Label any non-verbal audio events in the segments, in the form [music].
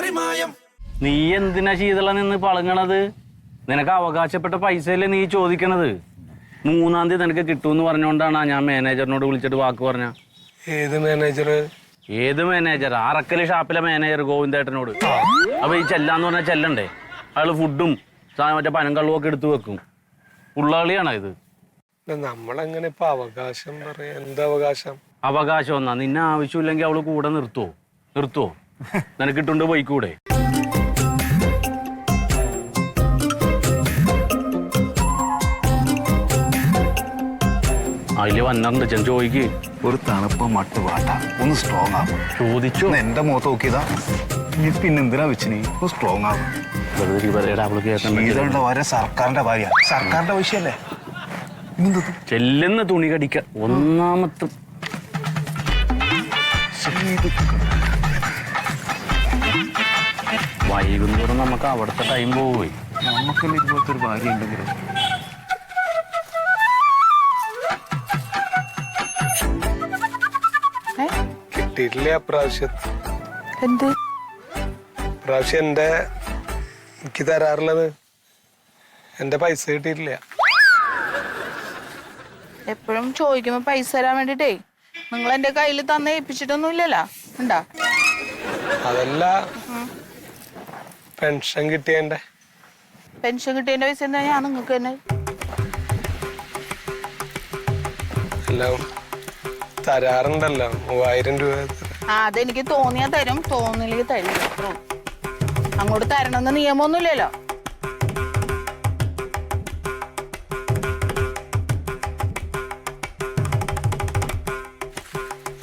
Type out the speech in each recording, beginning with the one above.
മറിമായം. നീ എന്തിനാ ശീതള നിന്ന് പളങ്ങണത്? നിനക്ക് അവകാശപ്പെട്ട പൈസയല്ലേ നീ ചോദിക്കണത്? മൂന്നാം തീയതി നിനക്ക് കിട്ടുമെന്ന് പറഞ്ഞുകൊണ്ടാണ് ഞാൻ മാനേജറിനോട് വിളിച്ചിട്ട് വാക്ക് പറഞ്ഞ. ഏത് മാനേജർ? ഏത് മാനേജർ അറക്കൽ ഷാപ്പിലെ മാനേജർ ഗോവിന്ദേട്ടനോട്. അപ്പൊ ഈ ചെല്ലാന്ന് പറഞ്ഞാൽ ചെല്ലണ്ടേ? അയാൾ ഫുഡും മറ്റേ മറ്റേ പനങ്കള്ളും ഒക്കെ എടുത്തു വെക്കും. ഉള്ളാളിയാണോ ഇത്? നമ്മളെങ്ങനെ ഇപ്പൊ അവകാശം പറയാ? എന്താ അവകാശം? അവകാശം ഒന്നാ നിന്നെ ആവശ്യമില്ലെങ്കിൽ അവൾ കൂടെ നിർത്തുവോ? നിർത്തുവോ? നിനക്ക് ഇട്ടുകൊണ്ട് പോയിക്കൂടെ അതിൽ വന്നിട്ടുണ്ട് ചെന്ന് ചോദിക്ക്. ഒരു തണുപ്പ് മട്ട് വാട്ട. ഒന്ന് സ്ട്രോങ് ആകും ചോദിച്ചു? എന്റെ മുഖത്ത് നോക്കിയതാ. നീ പിന്നെ എന്തിനാ വെച്ചിനി? ഒന്ന് സ്ട്രോങ് ആകും വരെ സർക്കാരിന്റെ ഭാര്യ. സർക്കാരിന്റെ വിഷയല്ലേ? ചെല്ലുന്ന തുണി കടിക്ക. ഒന്നാമത്തെ വൈകുന്നേരം നമുക്ക് അവിടുത്തെ ടൈം പോയി നമുക്കല്ലേ ഇതുപോലത്തെ ഒരു ഭാര്യ ഉണ്ടെങ്കിൽ? കിട്ടിയിട്ടില്ല അപ്രാവശ്യം എന്ത്? പ്രാവശ്യം എന്റെ എനിക്ക് തരാറുള്ളത് എന്റെ പൈസ കിട്ടിയിട്ടില്ല. എപ്പോഴും ചോദിക്കുമ്പോ പൈസ തരാൻ വേണ്ടിട്ടേ നിങ്ങൾ എന്റെ കയ്യിൽ തന്നെ ഏൽപ്പിച്ചിട്ടൊന്നും ഇല്ലല്ലോ ഉണ്ടാ? അതല്ല പെൻഷൻ കിട്ടിയതിന്റെ പെൻഷൻ കിട്ടിയതിന്റെ പൈസ എന്താ? ഞാൻ നിങ്ങൾക്ക് തന്നെ. എല്ലാം തരാറുണ്ടല്ലോ. മൂവായിരം രൂപ. ആ അതെനിക്ക് തോന്നിയാ തരും. തോന്നില്ലെങ്കിൽ തരും. അത്രേ. അങ്ങോട്ട് തരണമെന്ന് നിയമമൊന്നുമില്ലല്ലോ.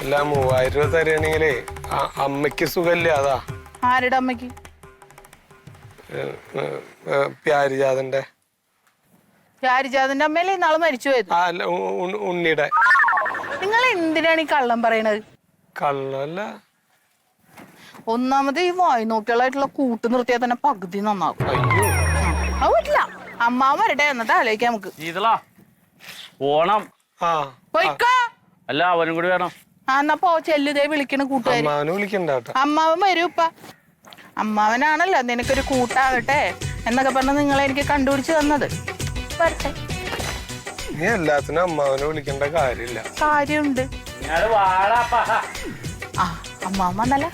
അല്ല മൂവായിരം രൂപ തരുകയാണെങ്കിലേ അമ്മയ്ക്ക് അമ്മയ്ക്ക് സുഖമില്ല അതാ. ആരുടെ അമ്മയ്ക്ക്? പ്യാരിജാതന്റെ രാരിജാതിന്റെ അമ്മയല്ലേ നാളെ മരിച്ചു പോയത്? ആ അല്ല ഉ- ഉ- ഉണ്ണിയുടെ. നിങ്ങൾ എന്തിനാണ് ഈ കള്ളം പറയണത്? കള്ളല്ല. ഒന്നാമത് ഈ വായി നോക്കികളായിട്ടുള്ള കൂട്ട് നിർത്തിയാൽ തന്നെ പകുതി നന്നാകും. അയ്യോ. അത് പറ്റില്ല. അമ്മാവൻ വരട്ടെ എന്നിട്ട് ആലോചിക്കാം നമുക്ക്. ശീതള ഓണം. ആ പോയിക്കോ. അല്ല അവനും കൂടി വേണം ആ എന്നാ പോ ചെല്ലുതേ വിളിക്കണ കൂട്ടുകാരി. അമ്മാവനെ വിളിക്കണ്ട കേട്ടോ. അമ്മാവൻ വരൂ ഇപ്പ അമ്മാവനാണല്ലോ നിനക്കൊരു കൂട്ടാകട്ടെ എന്നൊക്കെ പറഞ്ഞ് നിങ്ങൾ എനിക്ക് കണ്ടുപിടിച്ച് തന്നത്. വരട്ടെ. നീ എല്ലാത്തിനും അമ്മാവനെ വിളിക്കേണ്ട കാര്യമില്ല. കാര്യമുണ്ട്. ആ അമ്മാവൻ വന്നല്ല.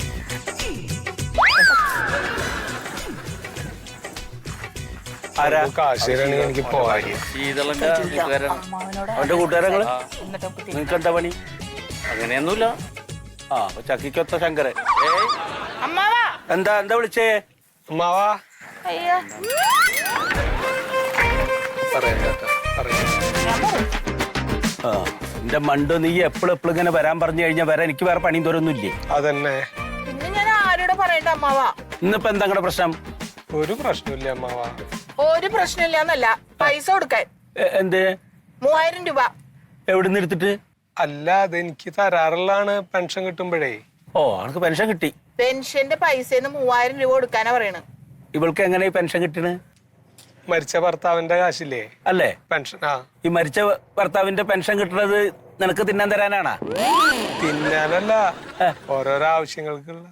എനിക്ക് പോകാൻ. ശീതളന്റെ അവന്റെ കൂട്ടുകാരങ്ങൾ? എന്താ പണി? അങ്ങനെയൊന്നുമില്ല. ആ അപ്പൊ ചക്കിക്കൊത്ത ശങ്കരൻ. അമ്മാവാ! എന്താ എന്താ വിളിച്ചേ? അമ്മാവാ. ആ എന്റെ മണ്ടോ നീ എപ്പോഴും എപ്പോഴും ഇങ്ങനെ വരാൻ പറഞ്ഞു കഴിഞ്ഞാൽ വരാൻ എനിക്ക് വേറെ പണിയും തോരൊന്നുമില്ലേ അതന്നെ. പിന്നെ ഞാൻ ആരോട് പറയണ്ട അമ്മാവാ ഇന്നിപ്പോ എന്താ നിങ്ങളുടെ പ്രശ്നം? ഒരു പ്രശ്നമില്ല അമ്മാവാ ഒരു പ്രശ്നമില്ല എന്നല്ല പൈസ കൊടുക്കാൻ. എ- എന്ത്? മൂവായിരം രൂപ. എവിടുന്ന് എടുത്തിട്ട്? അല്ല അത് എനിക്ക് തരാറുള്ളതാണ് പെൻഷൻ കിട്ടുമ്പോഴേ. ഓ അവൾക്ക് പെൻഷൻ കിട്ടി. പെൻഷന്റെ പൈസന്ന് മൂവായിരം രൂപ കൊടുക്കാനാ പറയണ്. ഇവൾക്ക് എങ്ങനെ ഈ പെൻഷൻ കിട്ടണ്? മരിച്ച ഭർത്താവിന്റെ കാശില്ലേ? അല്ലേ? പെൻഷൻ ആ. ഈ മരിച്ച ഭർത്താവിന്റെ പെൻഷൻ കിട്ടുന്നത് നിനക്ക് തിന്നാൻ തരാനാണാ? തിന്നാനല്ല. ഓരോരോ ആവശ്യങ്ങൾക്കുള്ള.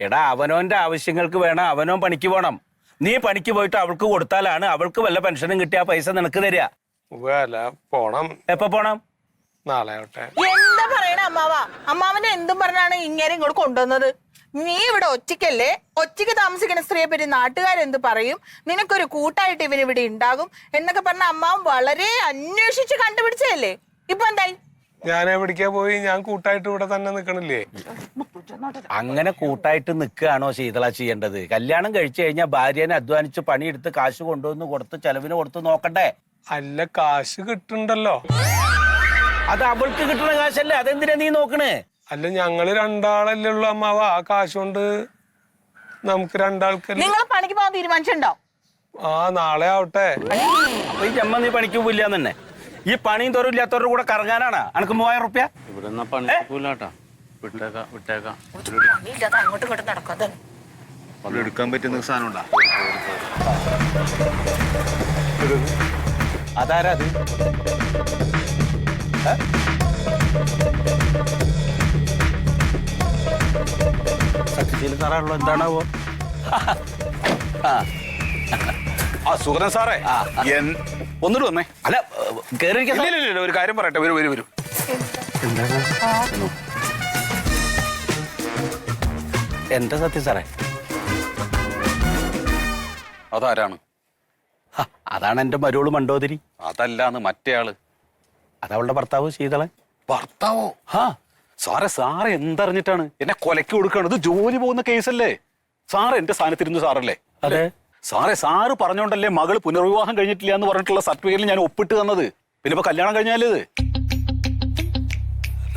എടാ അവനോന്റെ ആവശ്യങ്ങൾക്ക് വേണം അവനോൻ പണിക്ക് പോണം. നീ പണിക്ക് പോയിട്ട് അവൾക്ക് കൊടുത്താലാണ് അവൾക്ക് വല്ല പെൻഷനും കിട്ടിയ ആ പൈസ നിനക്ക് തരിക. അല്ല പോണം. എപ്പോ പോണം? നാളെ ആവട്ടെ. എന്താ പറയണ അമ്മാവ? അമ്മാവനെ എന്തും പറഞ്ഞാണ് ഇങ്ങനെ ഇങ്ങോട്ട് കൊണ്ടുവന്നത്? നീ ഇവിടെ ഒറ്റയ്ക്കല്ലേ? ഒറ്റയ്ക്ക് താമസിക്കുന്ന സ്ത്രീയെ പറ്റി നാട്ടുകാരെന്ത് പറയും? നിനക്കൊരു കൂട്ടായിട്ട് ഇവൻ ഇവിടെ ഉണ്ടാകും? എന്നൊക്കെ പറഞ്ഞ അമ്മാവൻ വളരെ അന്വേഷിച്ച് കണ്ടുപിടിച്ചതല്ലേ? ഇപ്പൊ എന്തായി? ഞാൻ എവിടേക്കാ പോയി? ഞാൻ കൂട്ടായിട്ട് ഇവിടെ തന്നെ നിക്കണില്ലേ? അങ്ങനെ കൂട്ടായിട്ട് നിൽക്കുകയാണോ ശീതള ചെയ്യേണ്ടത്? കല്യാണം കഴിച്ചു കഴിഞ്ഞാൽ ഭാര്യനെ അധ്വാനിച്ച് പണിയെടുത്ത് കാശ് കൊണ്ടുവന്ന് കൊടുത്ത് ചെലവിന് കൊടുത്ത് നോക്കണ്ടേ? അല്ല കാശ് കിട്ടുണ്ടല്ലോ അത് അവൾക്ക് കിട്ടുന്ന കാശല്ലേ? അതെന്തിനാ നീ നോക്കണേ? അല്ല ഞങ്ങൾ രണ്ടാളല്ലേ ഉള്ളു അമ്മാവ. ആ കാശ് കൊണ്ട് നമുക്ക് രണ്ടാൾക്ക് നിങ്ങൾ പണിക്ക് പോകാൻ തീരുമാനിച്ചിട്ടുണ്ടോ? ആ നാളെ ആവട്ടെ. അപ്പൊ ഈ ജമ്മ നീ പണിക്ക് പോയില്ല തന്നെ. ഈ പണിയും തോറും ഇല്ലാത്തവരുടെ കൂടെ കറങ്ങാനാണ്. അനക്ക് മൂവായിരം റുപ്യ? ഇവിടെ വിട്ടേക്കാം വിട്ടേക്കാം. അങ്ങോട്ടും ഇങ്ങോട്ടും നടക്കാതെ എടുക്കാൻ പറ്റുന്ന സാധനം ഉണ്ടാ? അതാരാ അത്? സാറാണല്ലോ എന്താണാവോ? ആ. സുഗതൻ സാറേ. എൻ- ഒന്നിട്ട് വന്നേ. അല്ല കേറി ഇല്ല ഇല്ല, ഇല്ല ഒരു കാര്യം പറയട്ടെ വരൂ വരൂ വരൂ. എന്താ സത്യം സാറേ? അതാരാണ്? ഹ, അതാണ് എന്റെ മരുവൾ മണ്ടോതിരി അതല്ലാന്ന് മറ്റേ ആൾ അതവളുടെ ഭർത്താവ് ശീതളൻ. ഭർത്താവോ? ഹാ. സാറേ സാറ് എന്തറിഞ്ഞിട്ടാണ്? എന്നെ കൊലക്ക് കൊടുക്കുകയാണ്. ഇത് ജോലി പോകുന്ന കേസല്ലേ? സാറ് എന്റെ സ്ഥാനത്തിരുന്നു സാറല്ലേ? അതെ. സാറേ സാറ് പറഞ്ഞോണ്ടല്ലേ മകൾ പുനർവിവാഹം കഴിഞ്ഞിട്ടില്ല എന്ന് പറഞ്ഞിട്ടുള്ള സർട്ടിഫിക്കറ്റിൽ ഞാൻ ഒപ്പിട്ട് തന്നത്? പിന്നെ ഇപ്പൊ കല്യാണം കഴിഞ്ഞാലേ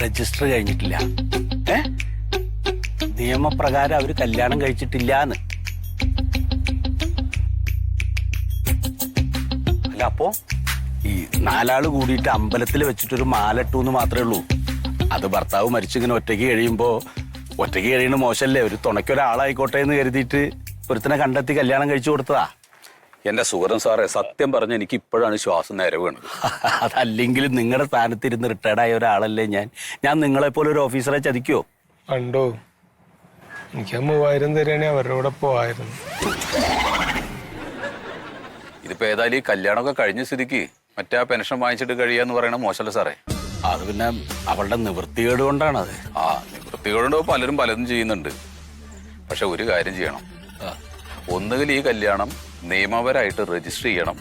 രജിസ്റ്റർ കഴിഞ്ഞിട്ടില്ല. ഏ? നിയമപ്രകാരം അവർ കല്യാണം കഴിച്ചിട്ടില്ല എന്ന് അല്ല അപ്പോ ഈ നാലാൾ കൂടിയിട്ട് അമ്പലത്തിൽ വെച്ചിട്ടൊരു മാലട്ടു എന്ന് മാത്രമേ ഉള്ളൂ. അത് ഭർത്താവ് മരിച്ചിങ്ങനെ ഒറ്റയ്ക്ക് കഴിയുമ്പോൾ ഒറ്റയ്ക്ക് കഴിയണ മോശമല്ലേ ഒരു തുണയ്ക്കൊരാളായിക്കോട്ടെ എന്ന് കരുതിയിട്ട് ഒരുത്തനെ കണ്ടെത്തി കല്യാണം കഴിച്ചു കൊടുത്തതാ. എന്റെ സുഹൃതൻ സാറേ സത്യം പറഞ്ഞ എനിക്ക് ഇപ്പോഴാണ് ശ്വാസം നേരെ വീണത്. [laughs] അതല്ലെങ്കിലും നിങ്ങളുടെ സ്ഥാനത്തിരുന്ന് ആയ ഒരാളല്ലേ ഞാൻ. ഞാൻ നിങ്ങളെ പോലെ ഒരു ഓഫീസറെ ചതിക്കോ കണ്ടോ? എനിക്ക് ആ മൂവായിരം തരികയാണെങ്കിൽ അവരുടെ പോവായിരുന്നു. ഇതിപ്പോ ഏതായാലും ഈ കല്യാണമൊക്കെ കഴിഞ്ഞ സ്ഥിതിക്ക് മറ്റേ ആ പെൻഷൻ വാങ്ങിച്ചിട്ട് കഴിയാന്ന് പറയണ മോശമല്ല സാറേ? അത് പിന്നെ അവളുടെ നിവൃത്തികേട് കൊണ്ടാണ് അത്. ആ നിവൃത്തികളുണ്ടോ പലരും പലതും ചെയ്യുന്നുണ്ട്. പക്ഷെ ഒരു കാര്യം ചെയ്യണം. ഒന്നുകിൽ ഈ കല്യാണം നിയമപരമായിട്ട് രജിസ്റ്റർ ചെയ്യണം.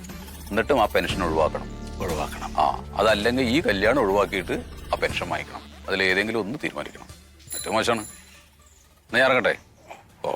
എന്നിട്ടും ആ പെൻഷൻ ഒഴിവാക്കണം. ഒഴിവാക്കണം. ആ അതല്ലെങ്കിൽ ഈ കല്യാണം ഒഴിവാക്കിയിട്ട് ആ പെൻഷൻ വാങ്ങിക്കണം. അതിൽ ഏതെങ്കിലും ഒന്ന് തീരുമാനിക്കണം. ഏറ്റവും മോശമാണ്. എന്നാ ഞാൻ ഇറങ്ങട്ടെ? ഓ.